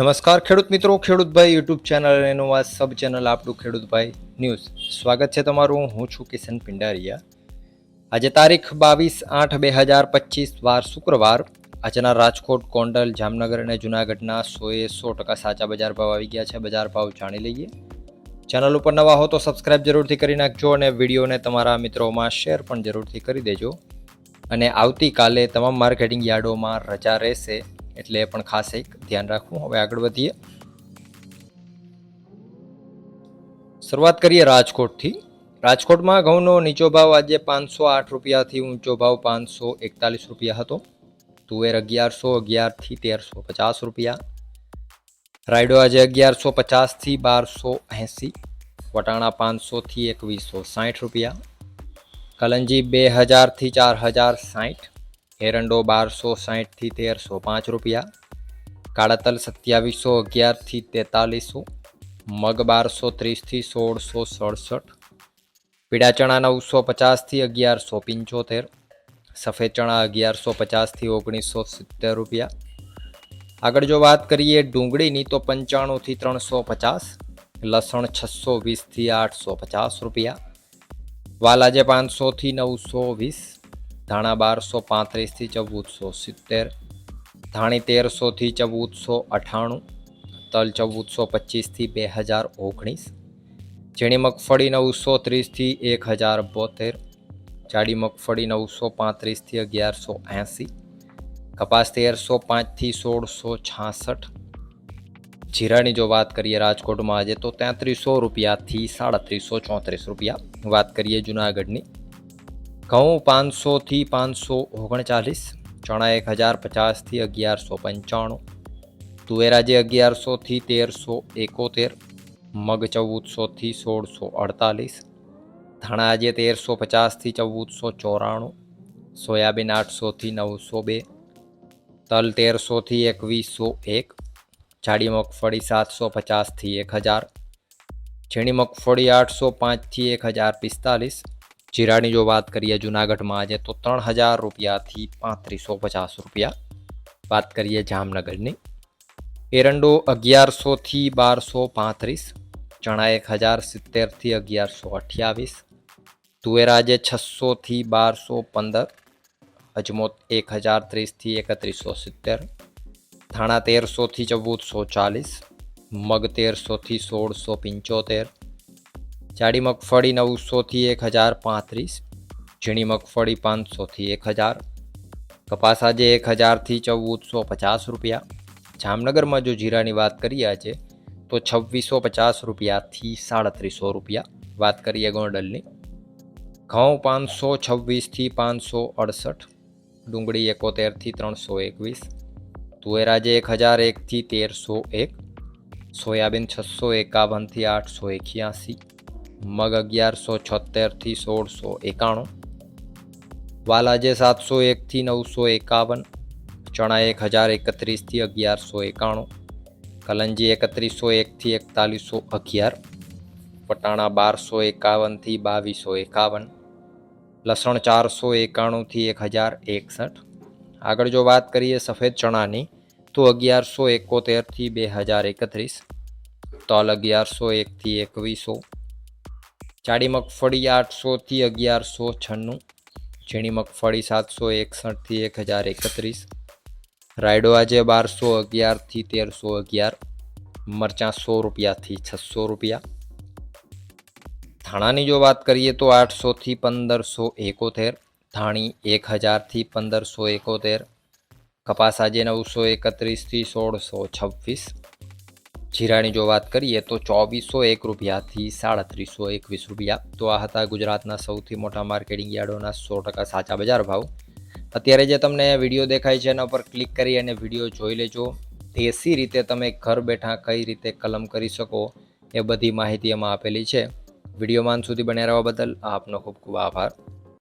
નમસ્કાર ખેડૂત મિત્રો ખેડૂતભાઈ યુટ્યુબ ચેનલ અને એનું આ સબ ચેનલ આપણું ખેડૂતભાઈ ન્યૂઝ. સ્વાગત છે તમારું. હું છું કિશન પિંડારિયા. આજે તારીખ બાવીસ આઠ બે હજાર પચીસ, વાર શુક્રવાર. આજના રાજકોટ, ગોંડલ, જામનગર અને જુનાગઢના સોએ સો ટકા સાચા બજાર ભાવ આવી ગયા છે. બજાર ભાવ જાણી લઈએ. ચેનલ ઉપર નવા હો તો સબસ્ક્રાઇબ જરૂરથી કરી નાખજો અને વિડીયોને તમારા મિત્રોમાં શેર પણ જરૂરથી કરી દેજો. અને આવતીકાલે તમામ માર્કેટિંગ યાર્ડોમાં રજા રહેશે. એટલે એ પણ ખાસ એક ધ્યાન રાખવું. હવે આગળ વધીએ. શરૂઆત કરીએ રાજકોટથી. રાજકોટમાં ઘઉંનો નીચો ભાવ આજે પાંચસો આઠ રૂપિયાથી ઊંચો ભાવ પાંચસો એકતાલીસ રૂપિયા હતો. તુવેર અગિયારસો, અગિયારથી તેરસો પચાસ રૂપિયા. રાયડો આજે અગિયારસો પચાસથી બારસો એંસી. વટાણા પાંચસોથી એકવીસો સાઠ રૂપિયા. કલંજી બે હજારથી ચાર હજાર સાઠ. એરંડો બારસો સાહીઠથી તેરસો પાંચ રૂપિયા કાળા તલ સત્યાવીસો અગિયારથી તેતાલીસો, મગ બારસો ત્રીસથી સોળસો સડસઠ પીળા ચણા નવસો પચાસથી અગિયારસો પંચોતેર, સફેદ ચણા અગિયારસો પચાસથી ઓગણીસો સિત્તેર રૂપિયા. આગળ જો વાત કરીએ ડુંગળીની તો પંચાણુંથી ત્રણસો પચાસ, લસણ છસો વીસથી આઠસો પચાસ રૂપિયા વાલ આજે પાંચસોથી નવસો વીસ ધાણા બારસો પાંત્રીસથી ચૌદસો, સિત્તેર. ધાણી તેરસોથી ચૌદસો અઠ્ઠાણું તલ ચૌદસો પચીસથી બે હજાર ઓગણીસ. ઝીણી મગફળી નવસો ત્રીસથી એક હજાર બોતેર. જાડી મગફળી નવસો પાંત્રીસથી અગિયારસો એંસી. કપાસ તેરસો પાંચથી સોળસો છાસઠ. જીરાની જો વાત કરીએ રાજકોટમાં આજે તો તેત્રીસો રૂપિયાથી સાડત્રીસો ચોત્રીસ રૂપિયા. વાત કરીએ જુનાગઢની. ઘઉં પાંચસોથી પાંચસો ઓગણચાલીસ, ચણા એક હજાર પચાસથી અગિયારસો પંચાણું તુવેરાજે અગિયારસોથી તેરસો એકોતેર, મગ ચૌદસોથી સોળસો અડતાલીસ, ધાણા આજે તેરસો પચાસથી ચૌદસો ચોરાણું, સોયાબીન આઠસોથી નવસો બે, તલ તેરસોથી એકવીસો એક, જાડી મગફળી સાતસો પચાસથી એક હજાર ઝીણી મગફળી આઠસો પાંચથી એક હજાર પિસ્તાલીસ જીરાની જો વાત કરીએ જુનાગઢમાં આજે તો ત્રણ હજાર રૂપિયાથી પાંત્રીસો પચાસ રૂપિયા. વાત કરીએ જામનગરની. એરંડો અગિયારસોથી બારસો પાંત્રીસ, ચણા એક હજાર સિત્તેરથી અગિયારસો અઠ્યાવીસ, તુવેરા આજે છસોથી બારસો પંદર અજમોત એક હજાર ત્રીસથી એકત્રીસો સિત્તેર થાણા તેરસોથી ચૌદસો ચાલીસ, મગ તેરસોથી સોળસો પંચોતેર જાડી મગફળી નવસોથી એક હજાર પાંત્રીસ, ઝીણી મગફળી પાંચસોથી એક હજાર, કપાસ આજે એક હજારથી ચૌદસો પચાસ રૂપિયા. જામનગરમાં જો જીરાની વાત કરીએ આજે, તો છવ્વીસો પચાસ રૂપિયાથી સાડત્રીસો રૂપિયા. વાત કરીએ ગોંડલની. ઘઉં પાંચસો છવ્વીસથી પાંચસો અડસઠ, ડુંગળી એકોતેરથી ત્રણસો એકવીસ, તુવેર આજે એક હજાર એકથી તેરસો એક, સોયાબીન છસો એકાવનથી આઠસો એક્યાસી મગ અગિયારસો છોતેરથી સોળસો એકાણું, વાલાજે સાતસો એકથી નવસો એકાવન ચણા એક હજાર એકત્રીસથી અગિયારસો એકાણું, કલંજી એકત્રીસો એકથી એકતાલીસો અગિયાર પટાણા બારસો એકાવનથી બાવીસો એકાવન, લસણ ચારસો એકાણુંથી એક હજાર એકસઠ. આગળ જો વાત કરીએ સફેદ ચણાની, તો અગિયારસો એકોતેરથી બે હજાર એકત્રીસ, તલ અગિયારસો એકથી એકવીસો જાડી મગફળી આઠસોથી અગિયારસો છન્નું, ઝીણી મગફળી સાતસો એકસઠથી એક હજાર એકત્રીસ, રાયડો આજે બારસો અગિયારથી તેરસો અગિયાર, મરચાં સો રૂપિયાથી છસો રૂપિયા. ધાણાની જો વાત કરીએ તો આઠસોથી પંદરસો એકોતેર, ધાણી એક હજારથી પંદરસો એકોતેર, કપાસ આજે નવસો એકત્રીસથી સોળસો છવ્વીસ જીરાની જો વાત કરીએ તો ચોવીસો એક રૂપિયાથી સાડત્રીસો એકવીસ રૂપિયા. તો આ હતા ગુજરાતના સૌથી મોટા માર્કેટિંગ યાર્ડોના સો ટકા સાચા બજાર ભાવ. અત્યારે જે તમને વીડિયો દેખાય છે એના પર ક્લિક કરી અને વીડિયો જોઈ લેજો. દેશી રીતે તમે ઘર બેઠા કઈ રીતે કલમ કરી શકો એ બધી માહિતી એમાં આપેલી છે. વિડીયોમાં સુધી બન્યા રહેવા બદલ આપનો ખૂબ ખૂબ આભાર.